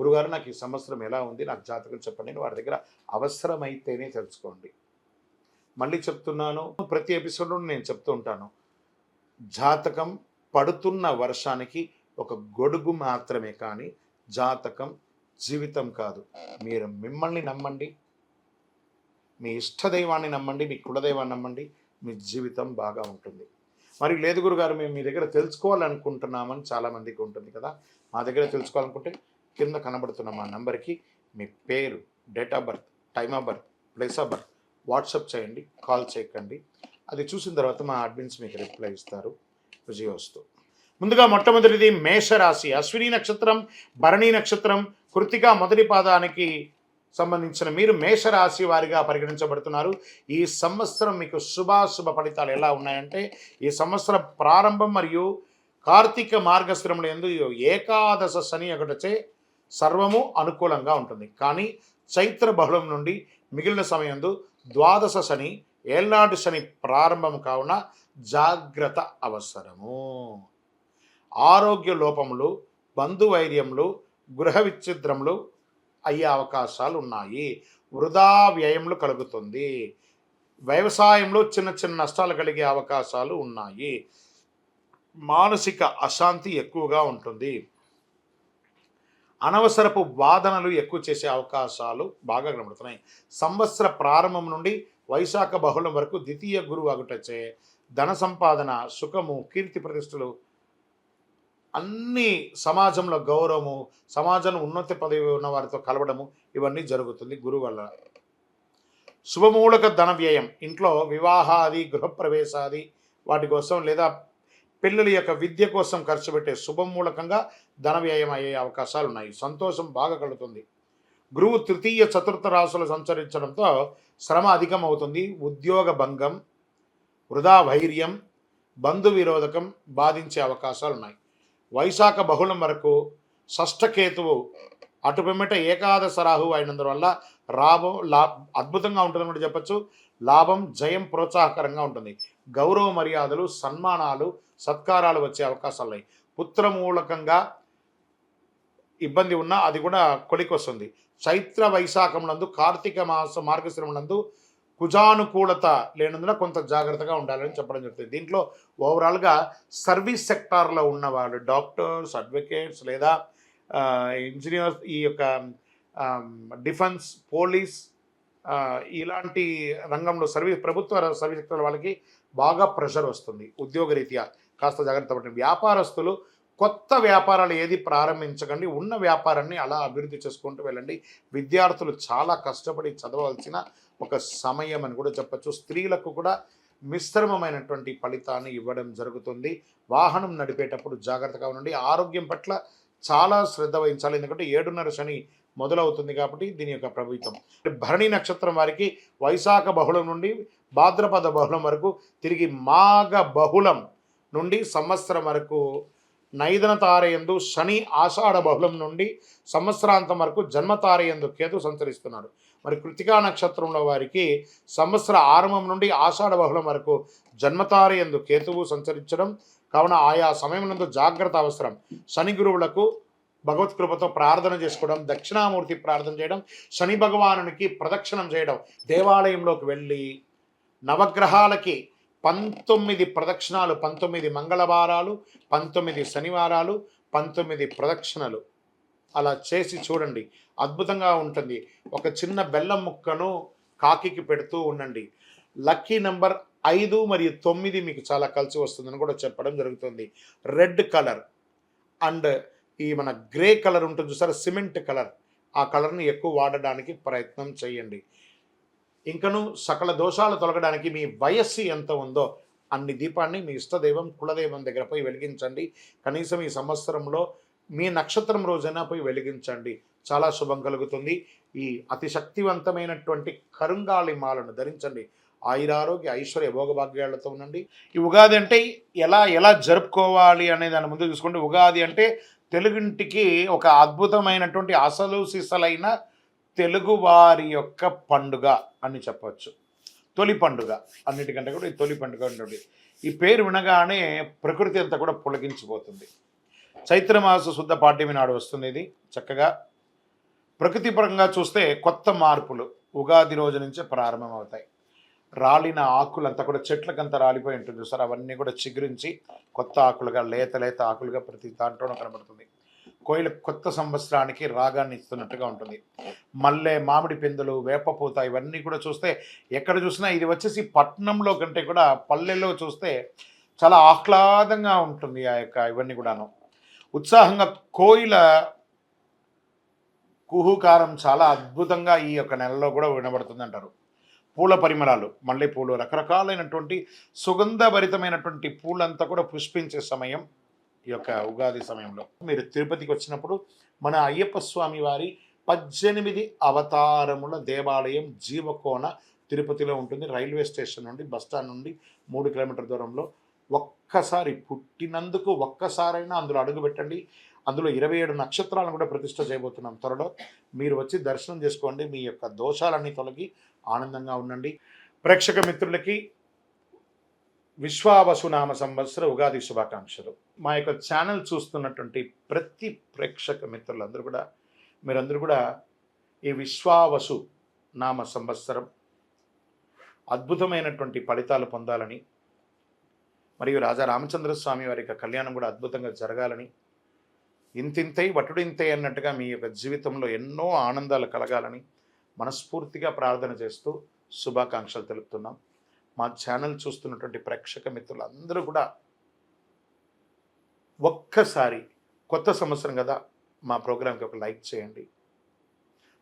గురుగారు నాకు ఈ సంవత్సరం ఎలా ఉంది నాకు జాతకం చెప్పండి నేను వారి దగ్గర అవసరమైతేనే తెలుసుకోండి. మళ్ళీ చెప్తున్నాను ప్రతి ఎపిసోడ్లో నేను చెప్తూ ఉంటాను. జాతకం పడుతున్న వర్షానికి ఒక గొడుగు మాత్రమే కానీ జాతకం జీవితం కాదు. మీరు మిమ్మల్ని నమ్మండి మీ ఇష్టదైవాన్ని నమ్మండి మీ కులదైవాన్ని నమ్మండి మీ జీవితం బాగా ఉంటుంది. మరి లేదు గురుగారు మేము మీ దగ్గర తెలుసుకోవాలనుకుంటున్నామని చాలామందికి ఉంటుంది కదా. మా దగ్గర తెలుసుకోవాలనుకుంటే కింద కనబడుతున్న మా నంబర్కి మీ పేరు date of birth time of birth place of birth WhatsApp చేయండి కాల్ చేయకండి. అది చూసిన తర్వాత మా అడ్మిన్స్ మీకు రిప్లై ఇస్తారు. విజయోస్తు. ముందుగా మొట్టమొదటిది మేషరాశి. అశ్విని నక్షత్రం భరణి నక్షత్రం కృతిక మొదటి పాదానికి సంబంధించిన మీరు మేషరాశి వారిగా పరిగణించబడుతున్నారు. ఈ సంవత్సరం మీకు శుభాశుభ ఫలితాలు ఎలా ఉన్నాయంటే ఈ సంవత్సరం ప్రారంభం మరియు కార్తీక మార్గశ్రములు ఎందు ఏకాదశ శని ఒకటచే సర్వము అనుకూలంగా ఉంటుంది. కానీ చైత్ర బహుళం నుండి మిగిలిన సమయంలో ద్వాదశ శని ఏళ్నాడు శని ప్రారంభం కావున జాగ్రత్త అవసరము. ఆరోగ్య లోపములు బంధువైర్యములు గృహ విచ్ఛిద్రములు అయ్యే అవకాశాలు ఉన్నాయి. వృధా వ్యయములు కలుగుతుంది. వ్యవసాయంలో చిన్న చిన్న నష్టాలు కలిగే అవకాశాలు ఉన్నాయి. మానసిక అశాంతి ఎక్కువగా ఉంటుంది. అనవసరపు వాదనలు ఎక్కువ చేసే అవకాశాలు బాగా కనబడుతున్నాయి. సంవత్సర ప్రారంభం నుండి వైశాఖ బహుళం వరకు ద్వితీయ గురువు అగుటచే ధన సంపాదన సుఖము కీర్తి ప్రతిష్టలు అన్ని సమాజంలో గౌరవము సమాజంలో ఉన్నత పదవి ఉన్న వారితో కలవడము ఇవన్నీ జరుగుతుంది గురువు వల్ల. శుభమూలక ధన వ్యయం ఇంట్లో వివాహాది గృహప్రవేశాది వాటి కోసం లేదా పిల్లల యొక్క విద్య కోసం ఖర్చు పెట్టే శుభమూలకంగా ధన వ్యయం అయ్యే అవకాశాలు ఉన్నాయి సంతోషం బాగా కలుగుతుంది. గురువు తృతీయ చతుర్థ రాశులు సంచరించడంతో శ్రమ అధికం అవుతుంది ఉద్యోగ భంగం వృధా వైర్యం బంధు విరోధకం బాధించే అవకాశాలు ఉన్నాయి వైశాఖ బహుళం వరకు షష్ఠకేతువు అటు పిమ్మట ఏకాదశ రాహు అయినందువల్ల లాభం లా అద్భుతంగా ఉంటుందని కూడా చెప్పచ్చు. లాభం జయం ప్రోత్సాహకరంగా ఉంటుంది. గౌరవ మర్యాదలు సన్మానాలు సత్కారాలు వచ్చే అవకాశాలు ఉన్నాయి. పుత్రమూలకంగా ఇబ్బంది ఉన్నా అది కూడా కొలికొస్తుంది. చైత్ర వైశాఖమునందు కార్తీక మాస మార్గశ్రమనందు కుజానుకూలత లేనందున కొంత జాగ్రత్తగా ఉండాలని చెప్పడం జరుగుతుంది. దీంట్లో ఓవరాల్గా సర్వీస్ సెక్టార్లో ఉన్నవాళ్ళు డాక్టర్స్ అడ్వకేట్స్ లేదా ఇంజనీర్స్ ఈ యొక్క డిఫెన్స్ పోలీస్ ఇలాంటి రంగంలో సర్వీస్ ప్రభుత్వ సర్వీస్ సెక్టర్ వాళ్ళకి బాగా ప్రెషర్ వస్తుంది ఉద్యోగరీత్యా. కాస్త జాగ్రత్త పడండి. వ్యాపారస్తులు కొత్త వ్యాపారాలు ఏది ప్రారంభించకండి ఉన్న వ్యాపారాన్ని అలా అభివృద్ధి చేసుకుంటూ వెళ్ళండి. విద్యార్థులు చాలా కష్టపడి చదవాల్సిన ఒక సమయం అని కూడా చెప్పచ్చు. స్త్రీలకు కూడా మిశ్రమమైనటువంటి ఫలితాన్ని ఇవ్వడం జరుగుతుంది. వాహనం నడిపేటప్పుడు జాగ్రత్తగా ఉండండి. ఆరోగ్యం పట్ల చాలా శ్రద్ధ వహించాలి. ఎందుకంటే ఏడున్నర శని మొదలవుతుంది కాబట్టి దీని యొక్క ప్రభుత్వం. భరణి నక్షత్రం వారికి వైశాఖ బహుళం నుండి భాద్రపద బహుళం వరకు తిరిగి మాఘ బహుళం నుండి సంవత్సరం వరకు నైదన తారయందు శని ఆషాఢ బహుళం నుండి సంవత్సరాంతం వరకు జన్మ తారయందు కేతు సంచరిస్తున్నారు. మరి కృతికా నక్షత్రంలో వారికి సంవత్సర ఆరంభం నుండి ఆషాఢ బహుళం వరకు జన్మతారయందు కేతువు సంచరించడం. కావున ఆయా సమయం నందు జాగ్రత్త అవసరం. శని గురువులకు భగవత్ కృపతో ప్రార్థన చేసుకోవడం దక్షిణామూర్తి ప్రార్థన చేయడం శని భగవానునికి ప్రదక్షిణం చేయడం దేవాలయంలోకి వెళ్ళి నవగ్రహాలకి పంతొమ్మిది ప్రదక్షిణాలు పంతొమ్మిది మంగళవారాలు పంతొమ్మిది శనివారాలు పంతొమ్మిది ప్రదక్షిణలు. అలా చేసి చూడండి. అద్భుతంగా ఉంటుంది. ఒక చిన్న బెల్లం ముక్కను కాకికి పెడుతూ ఉండండి. లక్కీ నెంబర్ ఐదు మరియు తొమ్మిది మీకు చాలా కలిసి వస్తుందని కూడా చెప్పడం జరుగుతుంది. రెడ్ కలర్ అండ్ ఈ మన గ్రే కలర్ ఉంటుంది చూసారా? Cement colour. ఆ కలర్ని ఎక్కువ వాడడానికి ప్రయత్నం చేయండి. ఇంకను సకల దోషాలు తొలగడానికి మీ వయస్సు ఎంత ఉందో అన్ని దీపాన్ని మీ ఇష్టదైవం కులదైవం దగ్గర పోయి వెలిగించండి. కనీసం ఈ సంవత్సరంలో మీ నక్షత్రం రోజైనా పోయి వెలిగించండి. చాలా శుభం కలుగుతుంది. ఈ అతి శక్తివంతమైనటువంటి కరుంగాలి మాలను ధరించండి. ఆయురారోగ్య ఐశ్వర్య భోగభాగ్యాలతో ఉండండి. ఈ ఉగాది అంటే ఎలా ఎలా జరుపుకోవాలి అనే దాని ముందు చూసుకోండి. ఉగాది అంటే తెలుగింటికి ఒక అద్భుతమైనటువంటి అసలు సిసలైన తెలుగువారి యొక్క పండుగ అని చెప్పవచ్చు తొలి పండుగ. అన్నిటికంటే కూడా ఈ తొలి పండుగ ఉంటుంది ఈ పేరు వినగానే ప్రకృతి అంతా కూడా పులగించిపోతుంది చైత్రమాస శుద్ధ పాఠ్యమి నాడు వస్తుంది ఇది. చక్కగా ప్రకృతిపరంగా చూస్తే కొత్త మార్పులు ఉగాది రోజు నుంచే ప్రారంభమవుతాయి. రాలిన ఆకులంతా కూడా చెట్లకంతా రాలిపోయి ఉంటుంది చూసారు? అవన్నీ కూడా చిగురించి కొత్త ఆకులుగా లేత లేత ఆకులుగా ప్రతి దాంట్లోనూ కనబడుతుంది. కోయిల కొత్త సంవత్సరానికి రాగాన్ని ఇస్తున్నట్టుగా ఉంటుంది. మల్లె మామిడి పిందులు వేపపూత ఇవన్నీ కూడా చూస్తే ఎక్కడ చూసినా ఇది వచ్చేసి పట్నంలో కంటే కూడా పల్లెల్లో చూస్తే చాలా ఆహ్లాదంగా ఉంటుంది ఆ యొక్క ఇవన్నీ కూడాను. ఉత్సాహంగా కోయిల కుహుకారం చాలా అద్భుతంగా ఈ యొక్క నెలలో కూడా వినబడుతుంది అంటారు పూల పరిమళాలు మల్లెపూలు రకరకాలైనటువంటి సుగంధభరితమైనటువంటి పూలంతా కూడా పుష్పించే సమయం ఈ యొక్క ఉగాది సమయంలో. మీరు తిరుపతికి వచ్చినప్పుడు మన అయ్యప్ప స్వామి వారి పద్దెనిమిది అవతారముల దేవాలయం జీవకోన తిరుపతిలో ఉంటుంది. రైల్వే స్టేషన్ నుండి బస్టాండ్ నుండి మూడు కిలోమీటర్ దూరంలో ఒక్కసారి పుట్టినందుకు ఒక్కసారైనా అందులో అడుగు పెట్టండి. అందులో ఇరవై ఏడు నక్షత్రాలను కూడా ప్రతిష్ట చేయబోతున్నాం. త్వరలో మీరు వచ్చి దర్శనం చేసుకోండి. మీ యొక్క దోషాలన్నీ తొలగి ఆనందంగా ఉండండి. ప్రేక్షక మిత్రులకి విశ్వావసునామ సంవత్సర ఉగాది శుభాకాంక్షలు. మా యొక్క ఛానల్ చూస్తున్నటువంటి ప్రతి ప్రేక్షక మిత్రులందరూ కూడా మీరందరూ కూడా ఈ విశ్వావసు నామ సంవత్సరం అద్భుతమైనటువంటి ఫలితాలు పొందాలని మరియు రాజా రామచంద్ర స్వామి వారి యొక్క కళ్యాణం కూడా అద్భుతంగా జరగాలని ఇంతింతై వటుడింతై అన్నట్టుగా మీ యొక్క జీవితంలో ఎన్నో ఆనందాలు కలగాలని మనస్ఫూర్తిగా ప్రార్థన చేస్తూ శుభాకాంక్షలు తెలుపుతున్నాం. మా ఛానల్ చూస్తున్నటువంటి ప్రేక్షక మిత్రులందరూ కూడా ఒక్కసారి కొత్త సంవత్సరం కదా మా ప్రోగ్రాంకి ఒక లైక్ చేయండి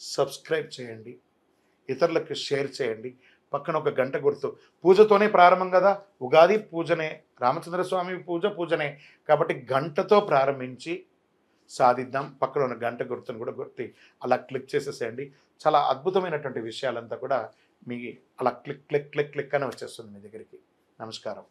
సబ్స్క్రైబ్ చేయండి ఇతరులకు షేర్ చేయండి. పక్కన ఒక గంట గుర్తు. పూజతోనే ప్రారంభం కదా ఉగాది పూజనే రామచంద్ర స్వామి పూజ పూజనే. కాబట్టి గంటతో ప్రారంభించి సాధిద్దాం. పక్కన ఉన్న గంట గుర్తును కూడా గుర్తి అలా క్లిక్ చేసేసేయండి. చాలా అద్భుతమైనటువంటి విషయాలంతా కూడా మీ అలా క్లిక్ క్లిక్ క్లిక్ క్లిక్ అని వచ్చేస్తుంది మీ దగ్గరికి. నమస్కారం.